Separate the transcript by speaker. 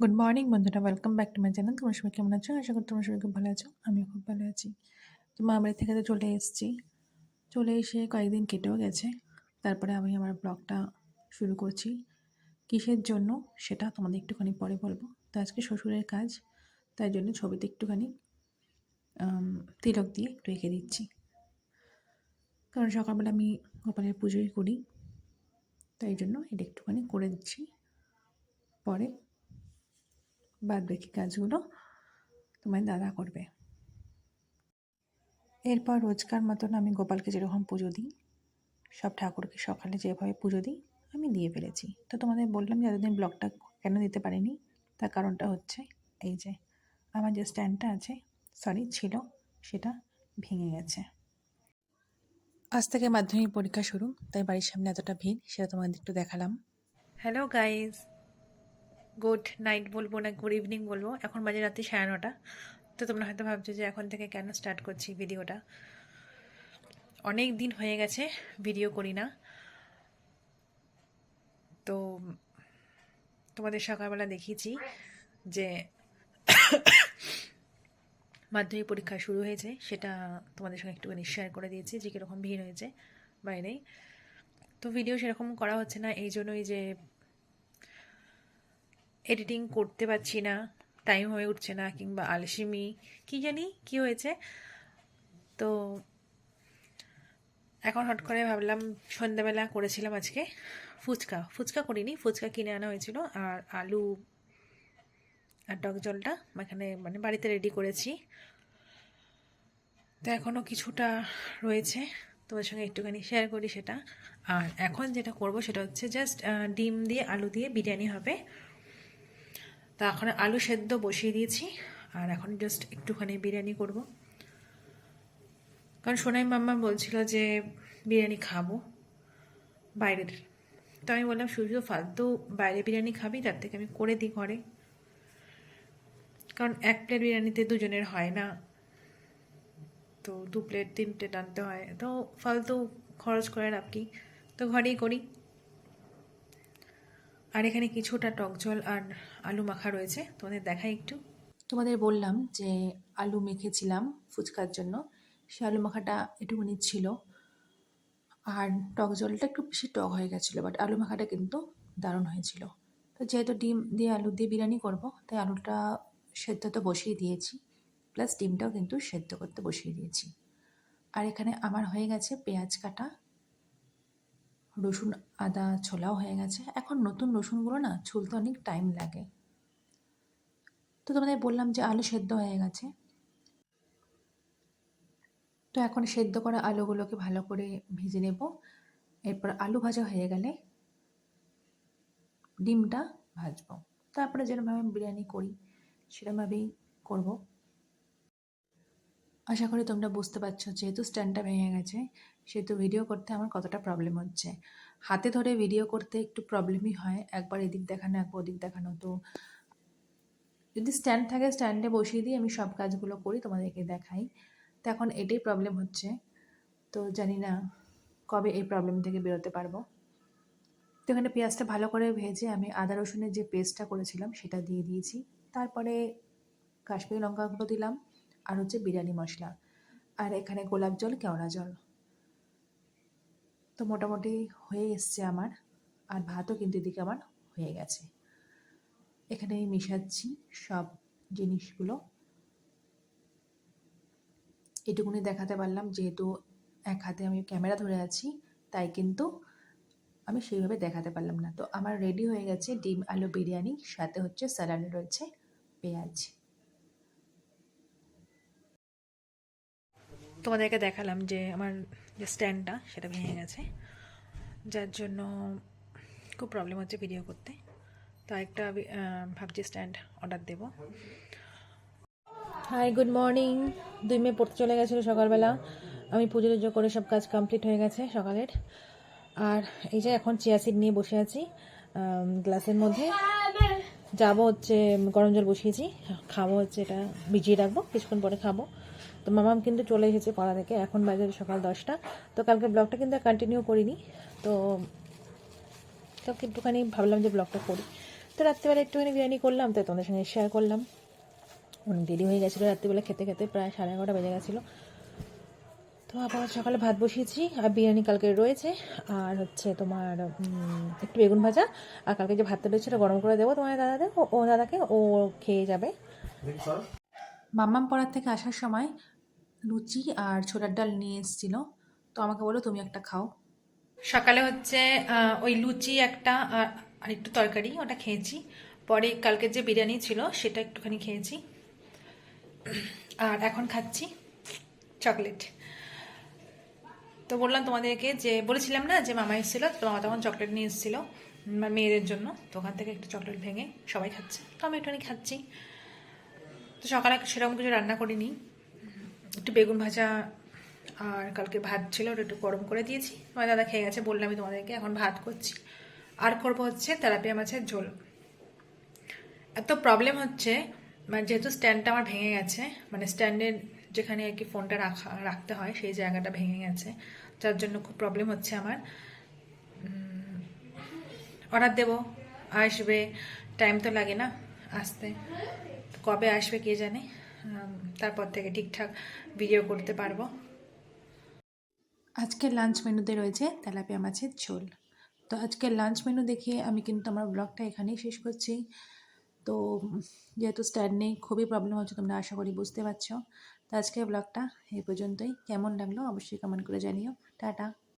Speaker 1: Good morning বন্ধুরা। Welcome back to my channel তোমার সবাই কেমন আছো? আশা করি তোমার সবাই খুব ভালো আছো। আমিও খুব ভালো আছি। তো মা, বাড়ি থেকে তো চলে এসেছি। চলে এসে কয়েকদিন কেটেও গেছে। তারপরে আমি আমার ব্লগটা শুরু করছি। কিসের জন্য সেটা তোমাদের একটুখানি পরে বলব। তো আজকে শ্বশুরের কাজ। তাই জন্য ছবিতে একটুখানি তিলক দিয়ে এঁকে দিচ্ছি। কারণ সকালবেলা আমি গোপালের পুজোই করি। তাই জন্য এটা একটুখানি করে দিচ্ছি। পরে বাদ বাকি কাজগুলো তোমার দাদা করবে। এরপর রোজকার মতন আমি গোপালকে যেরকম পুজো দিই, সব ঠাকুরকে সকালে যেভাবে পুজো দিই, আমি দিয়ে ফেলেছি। তো তোমাদের বললাম যে এতদিন ব্লগটা কেন দিতে পারিনি, তার কারণটা হচ্ছে এই যে, আমার যে স্ট্যান্ডটা আছে সরি ছিল, সেটা ভেঙে গেছে। আজ থেকে মাধ্যমিক পরীক্ষা শুরু, তাই বাড়ির সামনে এতটা ভিড়, সেটা তোমাদের একটু দেখালাম। হ্যালো গাইজ গুড নাইট বলব না গুড ইভিনিং বলব। এখন বাজে রাত্রি সাড়ে নটা। তো তোমরা হয়তো ভাবছ যে এখন থেকে কেন স্টার্ট করছি ভিডিওটা? অনেক দিন হয়ে গেছে ভিডিও করি না। তো তোমাদের সকালবেলা দেখিয়েছি যে মাধ্যমিক পরীক্ষা শুরু হয়েছে। সেটা তোমাদের সঙ্গে একটুখানি শেয়ার করে দিয়েছি যে কীরকম ভিড় হয়েছে। বাইরে। তো ভিডিও সেরকম করা হচ্ছে না। এই জন্যই যে এডিটিং করতে পারছি না টাইম হয়ে উঠছে না, কিংবা আলসিমি, কি জানি কি হয়েছে। তো এখন হট করে ভাবলাম সন্ধ্যাবেলা করেছিলাম আজকে ফুচকা। ফুচকা করিনি, ফুচকা কিনে আনা হয়েছিল, আর আলু আর টক জলটা এখানে মানে বাড়িতে রেডি করেছি। তো এখনও কিছুটা রয়েছে তোমাদের সঙ্গে একটুখানি শেয়ার করি সেটা। আর এখন যেটা করব সেটা হচ্ছে জাস্ট ডিম দিয়ে, আলু দিয়ে বিরিয়ানি হবে। তা এখন আলু সেদ্ধ বসিয়ে দিয়েছি, আর এখন জাস্ট একটুখানি বিরিয়ানি করব। কারণ সোনাই মাম্মা বলছিল যে বিরিয়ানি খাব বাইরের। তো আমি বললাম, শুধু ফালতু বাইরে বিরিয়ানি খাবি, তার থেকে আমি করে দিই ঘরে। কারণ এক প্লেট বিরিয়ানিতে দুজনের হয় না। তো দু প্লেট তিনটে টানতে হয়। তো ফালতু খরচ করে কি? তো ঘরেই করি। আর এখানে কিছুটা টক জল আর আলু মাখা রয়েছে। তোমাদের দেখাই একটু। তোমাদের বললাম যে আলু মেখেছিলাম ফুচকার জন্য। সে আলু মাখাটা একটুখানি ছিল। আর টক জলটা একটু বেশি টক হয়ে গেছিল বাট আলু মাখাটা কিন্তু দারুণ হয়েছিল। তো যেহেতু ডিম দিয়ে আলু দিয়ে বিরিয়ানি করব, তাই আলুটা সেদ্ধ তো বসিয়ে দিয়েছি। প্লাস ডিমটাও কিন্তু সেদ্ধ করতে বসিয়ে দিয়েছি। আর এখানে আমার হয়ে গেছে পেঁয়াজ কাটা। রসুন, আদা ছোলাও হয়ে গেছে। এখন নতুন রসুনগুলো না ছুলতে অনেক টাইম লাগে। তো তোমাদের বললাম যে আলু সেদ্ধ হয়ে গেছে। তো এখন সেদ্ধ করা আলুগুলোকে ভালো করে ভেজে নেব। এরপর আলু ভাজা হয়ে গেলে ডিমটা ভাজবো। তারপরে যেরকমভাবে বিরিয়ানি করি সেরকমভাবেই করব। আশা করি তোমরা বুঝতে পারছ, যেহেতু স্ট্যান্ডটা ভেঙে গেছে, সেহেতু ভিডিও করতে আমার কতটা প্রবলেম হচ্ছে। হাতে ধরে ভিডিও করতে একটু প্রবলেমই হয়, একবার এদিক দেখানো, একবার ওদিক দেখানো। তো যদি স্ট্যান্ড থাকে স্ট্যান্ডে বসিয়ে দিই আমি সব কাজগুলো করি, তোমাদেরকে দেখাই। তো এখন এটাই প্রবলেম হচ্ছে। তো জানি না কবে এই প্রবলেম থেকে বেরোতে পারব। তো এখানে পেঁয়াজটা ভালো করে ভেজে আমি আদা, রসুনের যে পেস্টটা করেছিলাম, সেটা দিয়ে দিয়েছি। তারপরে কাশ্মীরি লঙ্কা গুঁড়ো দিলাম। আর হচ্ছে বিরিয়ানি মশলা। আর এখানে গোলাপ জল, কেওড়া জল। তো মোটামুটি হয়ে এসছে আমার, আর ভাতও কিন্তু এদিকে আমার হয়ে গেছে। এখানে আমি মিশাচ্ছি সব জিনিসগুলো। এটুকুনি দেখাতে পারলাম, যেহেতু এক হাতে আমি ক্যামেরা ধরে আছি, তাই কিন্তু আমি সেইভাবে দেখাতে পারলাম না। তো আমার রেডি হয়ে গেছে ডিম, আলু, বিরিয়ানি, সাথে হচ্ছে স্যালাডে রয়েছে, পেঁয়াজ। তোমাদেরকে দেখালাম যে আমার যে স্ট্যান্ডটা সেটা ভেঙে গেছে। যার জন্য খুব প্রবলেম হচ্ছে ভিডিও করতে। তো একটা ভাবছি স্ট্যান্ড অর্ডার দেব। হাই গুড মর্নিং দুই মেয়ে পড়তে চলে গেছিল সকালবেলা। আমি পুজো টুজো করে সব কাজ কমপ্লিট হয়ে গেছে সকালের। আর এই যে এখন চিয়া সিড নিয়ে বসে আছি গ্লাসের মধ্যে। যাব হচ্ছে গরম জল বসিয়েছি। খাব হচ্ছে এটা, ভিজিয়ে রাখব, কিছুক্ষণ পরে খাব। তো মামাম কিন্তু চলে এসেছে পড়া থেকে, এখন বাজে সকাল দশটা। তো কালকে ব্লগটা কিন্তু কন্টিনিউ করিনি। তো তো একটুখানি ভাবলাম যে ব্লগটা করি। তো রাত্রিবেলা একটুখানি বিরিয়ানি করলাম, তো তোমাদের সঙ্গে শেয়ার করলাম। অনেক দেরি হয়ে গেছিল, রাত্রিবেলা খেতে খেতে প্রায় সাড়ে এগারোটা বেজে গেছিল। তো আবার সকালে ভাত বসিয়েছি আর বিরিয়ানি কালকে রয়েছে আর হচ্ছে তোমার একটু বেগুন ভাজা আর কালকে যে ভাতটা রয়েছে ওটা গরম করে দেবো তোমার দাদাদের ও- ও দাদাকে ও খেয়ে যাবে। মাম্মাম পড়ার থেকে আসার সময় লুচি আর ছোলার ডাল নিয়ে এসেছিল তো আমাকে বলো তুমি একটা খাও। সকালে হচ্ছে ওই লুচি একটা আর আর একটু তরকারি ওটা খেয়েছি। পরে কালকে যে বিরিয়ানি ছিল সেটা একটুখানি খেয়েছি। আর এখন খাচ্ছি চকলেট। তো বললাম তোমাদেরকে যে, বলেছিলাম না যে মামা এসেছিল, তো মামা তখন চকলেট নিয়ে এসেছিল আমার মেয়েদের জন্য। তো ওখান থেকে একটু চকলেট ভেঙে সবাই খাচ্ছে। তো আমি একটুখানি খাচ্ছি। তো সকালে সেরকম কিছু রান্না করিনি। একটু বেগুন ভাজা আর কালকে ভাত ছিল, ওটা একটু গরম করে দিয়েছি। আমার দাদা খেয়ে গেছে, বললাম আমি তোমাদেরকে, এখন ভাত করছি। আর করব হচ্ছে তেলাপিয়া মাছের ঝোল। এত প্রবলেম হচ্ছে মানে যেহেতু স্ট্যান্ডটা আমার ভেঙে গেছে মানে স্ট্যান্ডের যেখানে আর কি ফোনটা রাখা, রাখতে হয়, সেই জায়গাটা ভেঙে গেছে। যার জন্য খুব প্রবলেম হচ্ছে আমার। অর্ডার দেবো। আসবে। টাইম তো লাগে না আসতে। কবে আসবে কে জানে? তারপর থেকে ঠিকঠাক ভিডিও করতে পারব। আজকের লাঞ্চ মেনুতে রয়েছে তেলাপিয়া মাছের ঝোল। তো আজকের লাঞ্চ মেনু দেখিয়ে আমি কিন্তু আমার ব্লগটা এখানেই শেষ করছি। তো যেহেতু স্ট্যান্ড নেই, খুবই প্রবলেম হচ্ছে, তোমরা আশা করি বুঝতে পারছ। তো আজকের ব্লগটা এই পর্যন্তই। কেমন লাগল অবশ্যই কমেন্ট করে জানিও। টাটা।